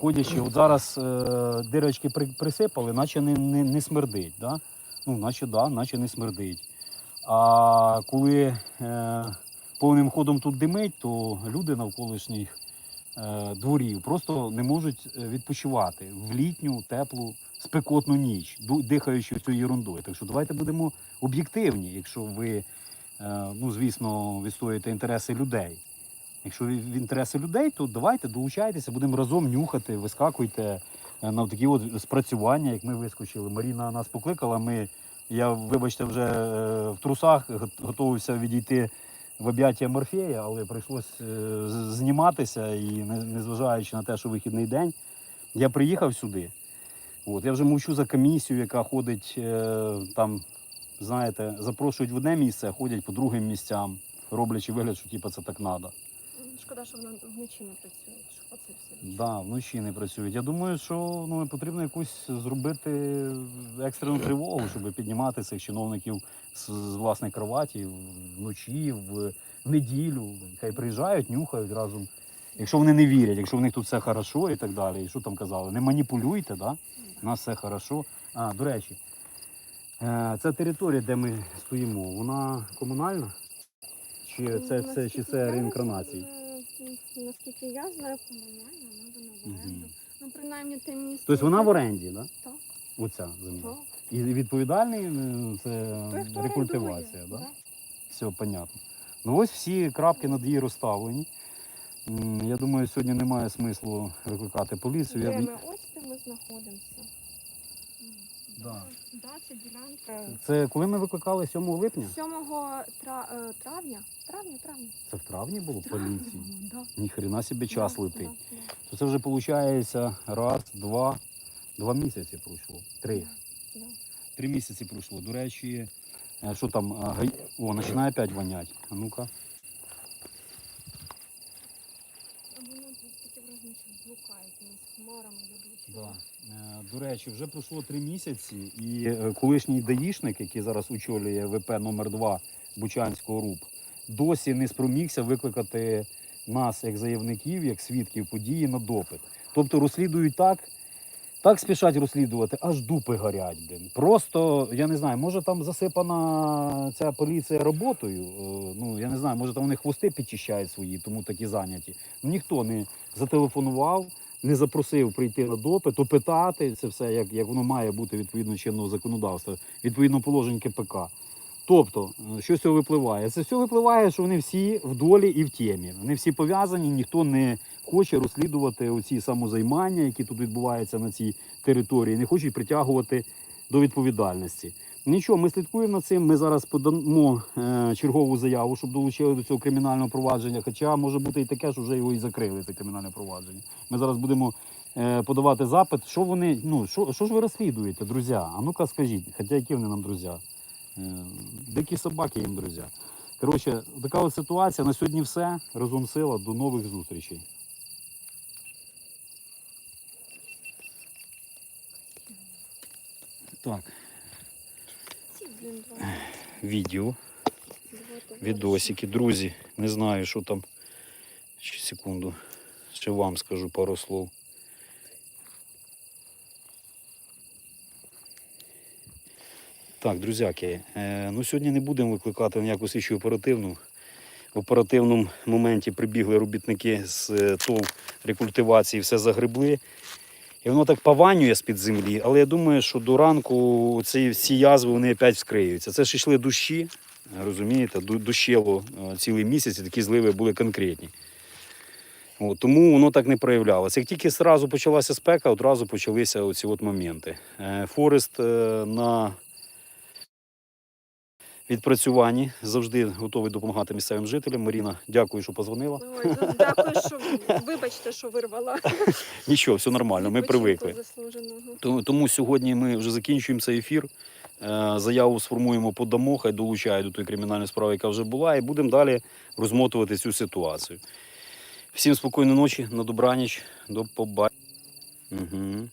ходячи, от зараз е, дирочки при, присипали, наче не, не, не смердить. Да? Ну, наче да, наче не смердить. А коли е, повним ходом тут димить, то люди навколишніх е, дворів просто не можуть е, відпочивати в літню, теплу, спекотну ніч, дихаючи цією ерундою. Так що давайте будемо об'єктивні, якщо ви, е, ну, звісно, відстоюєте інтереси людей. Якщо в інтереси людей, то давайте долучайтеся, будемо разом нюхати, вискакуйте е, на такі от спрацювання, як ми вискочили. Маріна нас покликала. Ми, я, вибачте, вже е, в трусах готувався відійти в об'яття Морфея, але прийшлось е, зніматися і незважаючи на те, що вихідний день, я приїхав сюди. От, я вже мовчу за комісію, яка ходить там, знаєте, запрошують в одне місце, ходять по другим місцям, роблячи вигляд, що типу, це так треба. Шкода, що вона вночі не працює, все. Да, вночі не працюють. Я думаю, що ну, потрібно якусь зробити екстрену тривогу, щоб піднімати цих чиновників з, з власної кроваті вночі, в неділю. Хай приїжджають, нюхають разом. Якщо вони не вірять, якщо в них тут все хорошо і так далі. І що там казали? Не маніпулюйте, да? у нас все хорошо. А, до речі, е, ця територія, де ми стоїмо, вона комунальна? Чи це, це, чи це реінкарнації? Наскільки я знаю, комунальна, надана в оренду. Мгм. Ну, принаймні, те місце. Тобто вона в оренді, да? Так. Оця земля. Так. І відповідальний е, це Той, хто рекультивація, орендує, да? Все понятно. Ну ось всі крапки над її розставлені. М, Я думаю, сьогодні немає смислу викликати поліцію. Я Де б- ми ось де ми знаходимося. Да. Да, це ділянка. Це коли ми викликали 7 липня? 7 тра... е, травня. Травня, травня. Це в травні було Травня поліції. було, да. Ніхрена собі час Да, летить. да, да. То це вже виходить раз, два, два місяці пройшло. Три. Да. Три місяці пройшло. До речі, е, що там, а, гай- о, починає опять вонять. А ну-ка. А воно тут таке враження, що блукають нас хмарами ведуть. Да. Е, До речі, вже пройшло три місяці, і е, колишній даїшник, який зараз очолює ВП номер 2 Бучанського РУП, досі не спромігся викликати нас, як заявників, як свідків події на допит. Тобто розслідують так, так спішать розслідувати, аж дупи горять. Блин. Просто я не знаю, може там засипана ця поліція роботою. е, Ну я не знаю, може там вони хвости підчищають свої, тому такі зайняті. Ніхто не зателефонував, не запросив прийти на допит, опитати це все, як, як воно має бути відповідно чинного законодавства, відповідно положень КПК. Тобто, е, що з цього випливає? Це все випливає, що вони всі в долі і в темі. Вони всі пов'язані, ніхто не хоче розслідувати оці самозаймання, які тут відбуваються на цій території, не хочуть притягувати до відповідальності. Нічого, ми слідкуємо над цим. Ми зараз подамо е, чергову заяву, щоб долучили до цього кримінального провадження. Хоча може бути і таке, що вже його і закрили, це кримінальне провадження. Ми зараз будемо е, подавати запит, що вони, ну що, що ж ви розслідуєте, друзі? А ну-ка скажіть, хоча які вони нам друзі? Е, дикі собаки їм друзі. Коротше, така от ситуація. На сьогодні все. Разом сила. До нових зустрічей. Так. Відео, відосики. Друзі, не знаю, що там. Ще секунду. Ще вам скажу пару слов. Так, друзяки, е, ну сьогодні не будемо викликати ніяку слідчу оперативну. В оперативному моменті прибігли робітники з е, ТОВ рекультивації, все загребли. І воно так пованює з-під землі, але я думаю, що до ранку ці всі язви вони опять вскриються. Це ж йшли душі, розумієте, дощило е, цілий місяць, і такі зливи були конкретні. От, тому воно так не проявлялося. Як тільки одразу почалася спека, одразу почалися оці от моменти. Е, Форест е, на відпрацюванні завжди готовий допомагати місцевим жителям. Маріна, дякую, що позвонила. Ой, ну, дякую, що вибачте, що вирвала. Нічого, все нормально, ми привикли. Тому сьогодні ми вже закінчуємо цей ефір. Е, Заяву сформуємо подамо, хай долучають до тої кримінальної справи, яка вже була, і будемо далі розмотувати цю ситуацію. Всім спокійної ночі, на добраніч, до побачення. Угу.